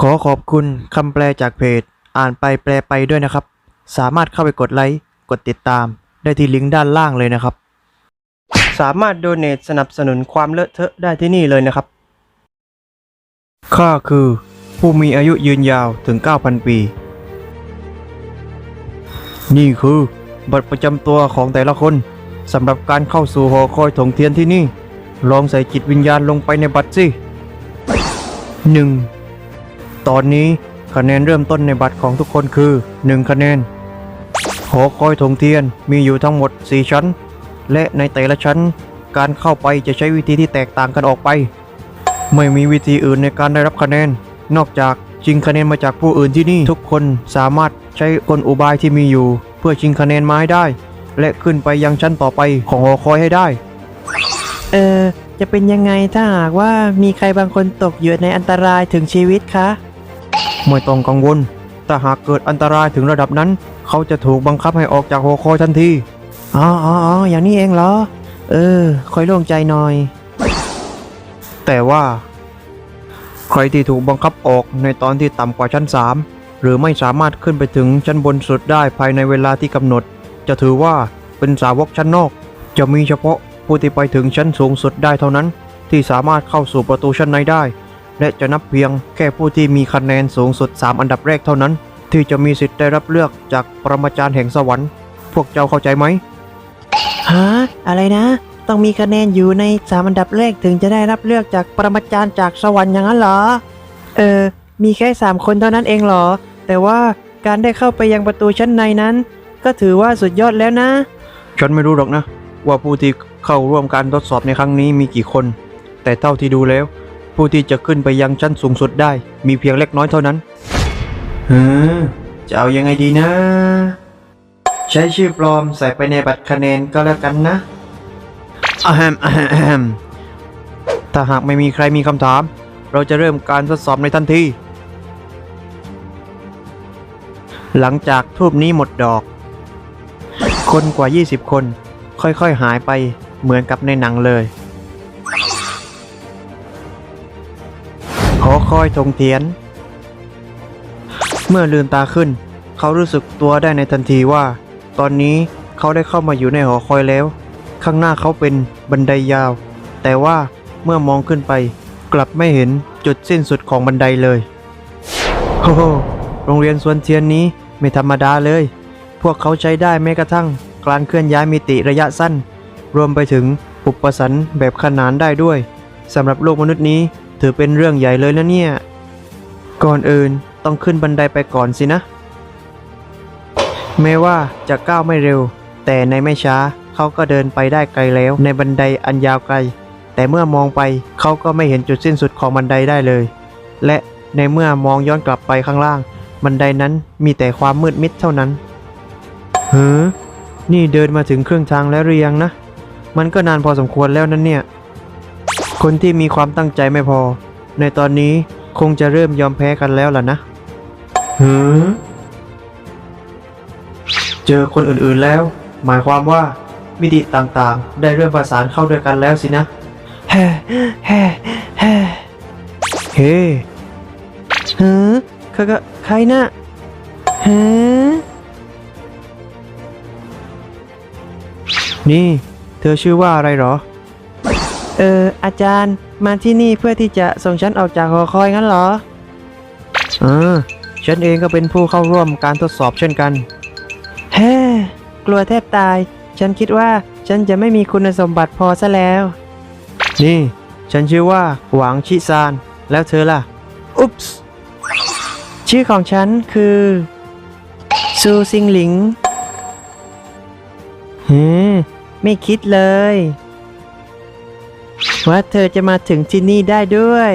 ขอขอบคุณคำแปลจากเพจ อ่านไปแปลไปด้วยนะครับ สามารถเข้าไปกดไลค์ กดติดตาม ได้ที่ลิงก์ด้านล่างเลยนะครับ สามารถโดเน a สนับสนุนความเลอะเทอะได้ที่นี่เลยนะครับ ข้าคือ ผู้มีอายุยืนยาวถึง 9,000 ปี นี่คือบัตรประจำตัวของแต่ละคนสำหรับการเข้าสู่หอคอยถงเทียนที่นี่ ลองใส่จิตวิญญาณลงไปในบัตรสิ 1. ตอนนี้คะแนนเริ่มต้นในบัตรของทุกคนคือ 1 คะแนน หอคอยถงเทียนมีอยู่ทั้งหมด 4 ชั้น และในแต่ละชั้น การเข้าไปจะใช้วิธีที่แตกต่างกันออกไป ไม่มีวิธีอื่นในการได้รับคะแนน นอกจากชิงคะแนนมาจากผู้อื่นที่นี่ ทุกคนสามารถใช้กลอุบายที่มีอยู่ เพื่อชิงคะแนนมาให้ได้ และขึ้นไปยังชั้นต่อไปของหอคอยให้ได้ เออจะเป็นยังไงถ้าหากว่ามีใครบางคนตกอยู่ในอันตรายถึงชีวิตคะ ไม่ต้องกังวล แต่หากเกิดอันตรายถึงระดับนั้น เขาจะถูกบังคับให้ออกจากหอคอยทันทีอ๋ออ๋ออ๋ออย่างนี้เองเหรอ เออ คอยโล่งใจหน่อย แต่ว่า ใครที่ถูกบังคับออกในตอนที่ต่ำกว่าชั้น 3 หรือไม่สามารถขึ้นไปถึงชั้นบนสุดได้ภายในเวลาที่กำหนด จะถือว่าเป็นสาวกชั้นนอก จะมีเฉพาะผู้ที่ไปถึงชั้นสูงสุดได้เท่านั้น ที่สามารถเข้าสู่ประตูชั้นในได้ และจะนับเพียงแค่ผู้ที่มีคะแนนสูงสุด 3 อันดับแรกเท่านั้น ที่จะมีสิทธิ์ได้รับเลือกจากปรมาจารย์แห่งสวรรค์ พวกเจ้าเข้าใจไหมฮะอะไรนะ ต้องมีคะแนนอยู่ในสามอันดับแรกถึงจะได้รับเลือกจากปรมาจารย์จากสวรรค์อย่างนั้นเหรอ เออ มีแค่สามคนเท่านั้นเองเหรอ แต่ว่าการได้เข้าไปยังประตูชั้นในนั้น ก็ถือว่าสุดยอดแล้วนะ ฉันไม่รู้หรอกนะ ว่าผู้ที่เข้าร่วมการทดสอบในครั้งนี้มีกี่คน แต่เท่าที่ดูแล้ว ผู้ที่จะขึ้นไปยังชั้นสูงสุดได้ มีเพียงเล็กน้อยเท่านั้นเฮ้อจะเอายังไงดีนะ ใช้ชื่อปลอมใส่ไปในบัตรคะแนนก็แล้วกันนะอะแฮมอะแฮมอะแฮมถ้าหากไม่มีใครมีคำถาม เราจะเริ่มการทดสอบในทันที หลังจากทูบนี้หมดดอก คนกว่า 20 คน ค่อยๆหายไปเหมือนกับในหนังเลย อคอยธงเทียน เมื่อลืมตาขึ้น เขารู้สึกตัวได้ในทันทีว่า ตอนนี้เขาได้เข้ามาอยู่ในหอคอยแล้ว ข้างหน้าเขาเป็นบันไดยาว แต่ว่าเมื่อมองขึ้นไป กลับไม่เห็นจุดสิ้นสุดของบันไดเลยโอ้โหโรงเรียนสวนเทียนนี้ไม่ธรรมดาเลย พวกเขาใช้ได้แม้กระทั่งการเคลื่อนย้ายมิติระยะสั้น รวมไปถึงอุปสรรคแบบขนานได้ด้วยสำหรับโลกมนุษย์นี้ ถือเป็นเรื่องใหญ่เลยนะเนี่ย ก่อนอื่นต้องขึ้นบันไดไปก่อนสินะ แม้ว่าจะก้าวไม่เร็ว แต่ในไม่ช้าเขาก็เดินไปได้ไกลแล้ว ในบันไดอันยาวไกล แต่เมื่อมองไปเขาก็ไม่เห็นจุดสิ้นสุดของบันไดได้เลย และในเมื่อมองย้อนกลับไปข้างล่าง บันไดนั้นมีแต่ความมืดมิดเท่านั้นเฮ้อนี่เดินมาถึงครึ่งทางแล้วหรือยังนะ มันก็นานพอสมควรแล้วนั่นเนี่ย คนที่มีความตั้งใจไม่พอ ในตอนนี้คงจะเริ่มยอมแพ้กันแล้วล่ะนะเฮ้อเจอคนอื่นๆแล้ว หมายความว่ามิติต่างๆ ได้เริ่มประสานเข้าด้วยกันแล้วสินะแฮ่แฮ่แฮ่เฮ้เฮ้ใครก็ใครนะเฮ้นี่ เธอชื่อว่าอะไรเหรอ เอออาจารย์มาที่นี่เพื่อที่จะส่งฉันออกจากหอคอยงั้นเหรออ่าฉันเองก็เป็นผู้เข้าร่วมการทดสอบเช่นกัน เฮ้กลัวแทบตาย ฉันคิดว่าฉันจะไม่มีคุณสมบัติพอซะแล้ว นี่ ฉันชื่อว่าหวังชิซาน แล้วเธอล่ะ อุ๊ปส์ชื่อของฉันคือ ซูซิงหลิงเฮ้ไม่คิดเลย ว่าเธอจะมาถึงที่นี่ได้ด้วย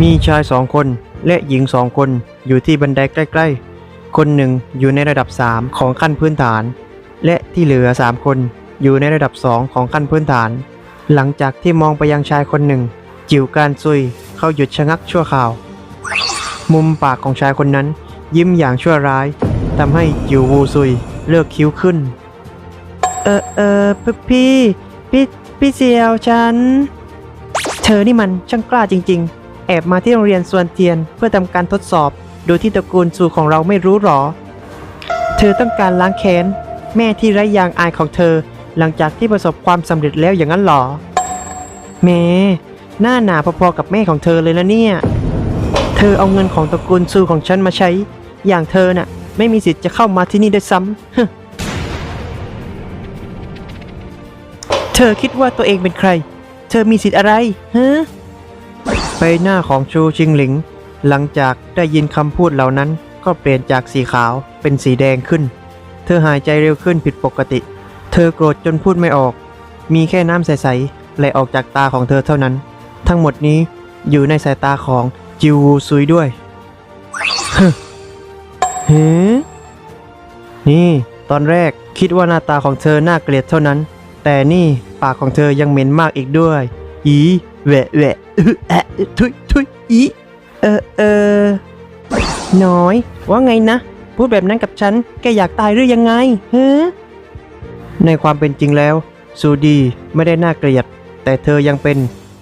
มีชายสองคนและหญิงสองคนอยู่ที่บันไดใกล้ๆ คนหนึ่งอยู่ในระดับ 3 ของขั้นพื้นฐาน และที่เหลือ 3 คนอยู่ในระดับ 2 ของขั้นพื้นฐาน หลังจากที่มองไปยังชายคนหนึ่ง จิ๋วการซุยเขาหยุดชะงักชั่วคราว มุมปากของชายคนนั้นยิ้มอย่างชั่วร้ายทำให้จิ๋ววูซุยเลิกคิ้วขึ้น เออเออพี่ พี่พี่เสี่ยวฉัน เธอนี่มันช่างกล้าจริง ๆ แอบมาที่โรงเรียนสวนเทียนเพื่อทำการทดสอบ โดยที่ตระกูลซูของเราไม่รู้หรอ เธอต้องการล้างแค้น แม่ที่ไร้ยางอายของเธอ หลังจากที่ประสบความสำเร็จแล้วอย่างนั้นหรอแม่หน้าหนาพอๆกับแม่ของเธอเลยนะเนี่ย เธอเอาเงินของตระกูลซูของฉันมาใช้ อย่างเธอน่ะ ไม่มีสิทธิ์จะเข้ามาที่นี่ได้วยซ้ำ เธอคิดว่าตัวเองเป็นใคร เธอมีสิทธิ์อะไรฮะใบหน้าของชูชิงหลิง หลังจากได้ยินคำพูดเหล่านั้นก็เปลี่ยนจากสีขาวเป็นสีแดงขึ้น เธอหายใจเร็วขึ้นผิดปกติ เธอโกรธจนพูดไม่ออก มีแค่น้ำใสๆไหลออกจากตาของเธอเท่านั้น ทั้งหมดนี้อยู่ในสายตาของจิววูซุยด้วยฮึเฮ้นี่ ตอนแรกคิดว่าหน้าตาของเธอน่าเกลียดเท่านั้น แต่นี่ปากของเธอยังเหม็นมากอีกด้วย อีแหวะแหวะอึแอะทุยทุยอีเออเออน้อย ว่าไงนะ พูดแบบนั้นกับฉัน แกอยากตายหรือยังไงเฮะในความเป็นจริงแล้ว ซูดีไม่ได้น่าเกลียด แต่เธอยังเป็น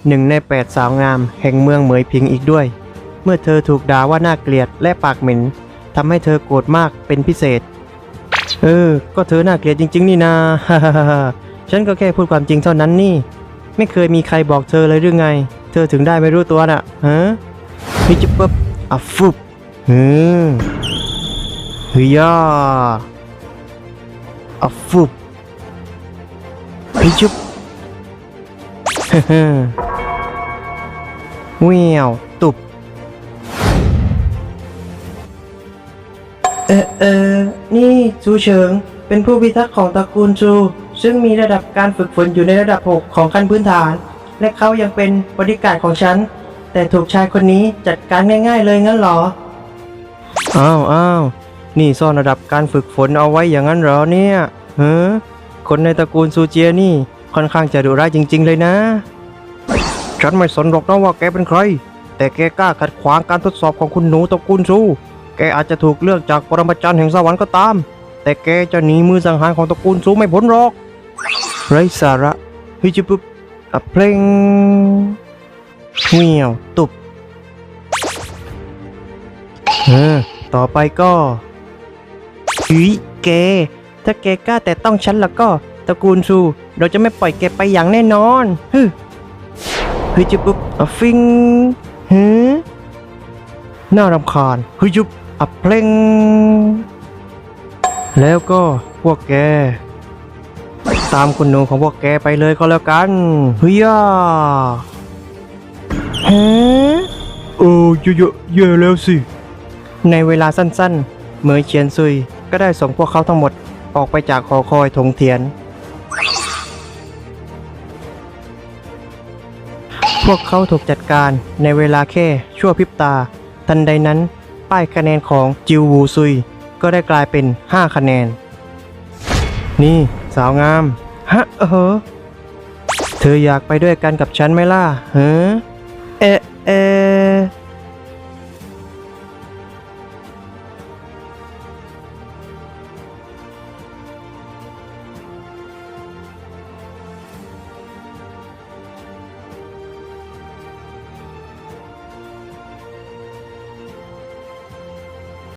หนึ่งในแปดสาวงามแห่งเมืองเหมยพิงอีกด้วย เมื่อเธอถูกด่าว่าน่าเกลียดและปากเหม็นทำให้เธอโกรธมากเป็นพิเศษ เออ ก็เธอน่าเกลียดจริง ๆ นี่นา ฉันก็แค่พูดความจริงเท่านั้นนี่ ไม่เคยมีใครบอกเธอเลยหรือไง เธอถึงได้ไม่รู้ตัวน่ะฮะฮิจิปุ๊บอะฟุบฮึมเฮียาอะฟุบพี่จุ๊บเวียวตุบเออเออนี่จูเฉิง เป็นผู้พิทักษ์ของตระกูลจู ซึ่งมีระดับการฝึกฝนอยู่ในระดับ 6 ของขั้นพื้นฐาน และเขายังเป็นบริการของฉัน แต่ถูกชายคนนี้จัดการง่าย ๆ เลยงั้นเหรอ อ้าวอ้าวนี่ซ่อนระดับการฝึกฝนเอาไว้อย่างนั้นเหรอเนี่ยเฮ้อคนในตระกูลซูเจียนี่ค่อนข้างจะดุร้ายจริง ๆ เลยนะ ฉันไม่สนหรอกนะว่าแกเป็นใคร แต่แกกล้าขัดขวางการทดสอบของคุณหนูตระกูลซูแกอาจจะถูกเลือกจากปรมาจารย์แห่งสวรรค์ก็ตาม แต่แกจะหนีมือสังหารของตระกูลซูไม่พ้นหรอก ไรสาระฮิจิปุ๊บอะเพลงเวียวตุบเออต่อไปก็หุยแกถ้าแกกล้าแต่ต้องฉันแล้วก็ตระกูลซู เราจะไม่ปล่อยแกไปอย่างแน่นอนฮึฮ้ยจุบปุ๊บอะฟิงฮึน่ารำคาญฮ้ยจุบอะเพลงแล้วก็พวกแก ตามคุณหนูของพวกแกไปเลยก็แล้วกันเฮ้ยย่าฮะโอ้เยอะๆเยอะแล้วสิ ในเวลาสั้นๆ เหมยเฉียนซุยก็ได้ส่งพวกเขาทั้งหมดออกไปจากหอคอยถงเทียน พวกเขาถูกจัดการในเวลาแค่ชั่วพริบตา ทันใดนั้น ป้ายคะแนนของจิววูซุย ก็ได้กลายเป็น 5 คะแนน นี่สาวงาม ฮะเออเธออยากไปด้วยกันกับฉันไหมล่ะเฮ้อเอะเอะ